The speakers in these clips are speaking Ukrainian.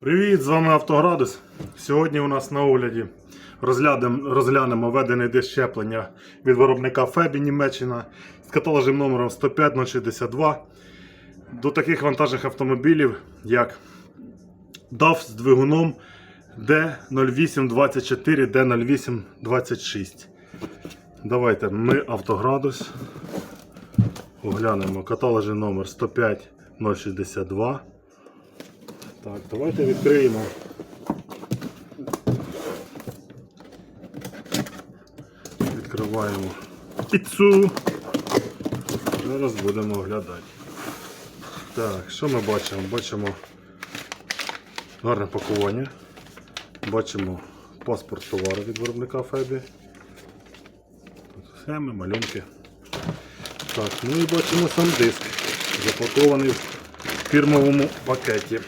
Привіт, з вами Автоградус. Сьогодні у нас на огляді розглянемо, введений диск щеплення від виробника Фебі Німеччина з каталожним номером 105062 до таких вантажних автомобілів, як DAF з двигуном D0824, D0826. Давайте ми Автоградус. Оглянемо каталожний номер 105062. Так, давайте відкриємо. Відкриваємо піцу. Зараз будемо оглядати. Так, що ми бачимо? Бачимо гарне пакування. Бачимо паспорт товару від виробника Фебі. Тут схеми, малюнки. Так, ну і бачимо сам диск, запакований в фірмовому пакеті.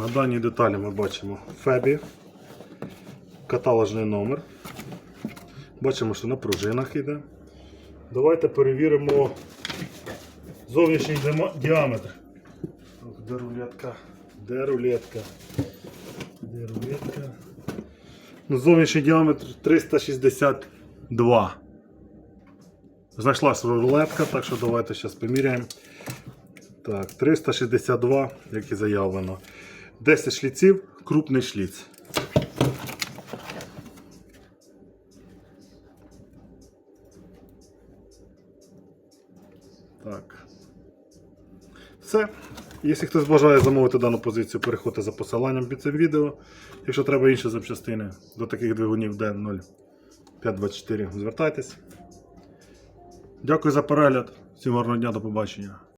На даній деталі ми бачимо Фебі, каталожний номер. Бачимо, що на пружинах йде. Давайте перевіримо зовнішній діаметр. Де рулетка? Де рулетка? Де рулетка? Ну, зовнішній діаметр 362. Знайшлася рулетка, так що давайте зараз поміряємо. Так, 362, як і заявлено. 10 шліців, крупний шліц. Так. Все. Якщо хтось бажає замовити дану позицію, переходьте за посиланням під цим відео. Якщо треба інші запчастини до таких двигунів D0524, звертайтесь. Дякую за перегляд. Всім гарного дня, до побачення.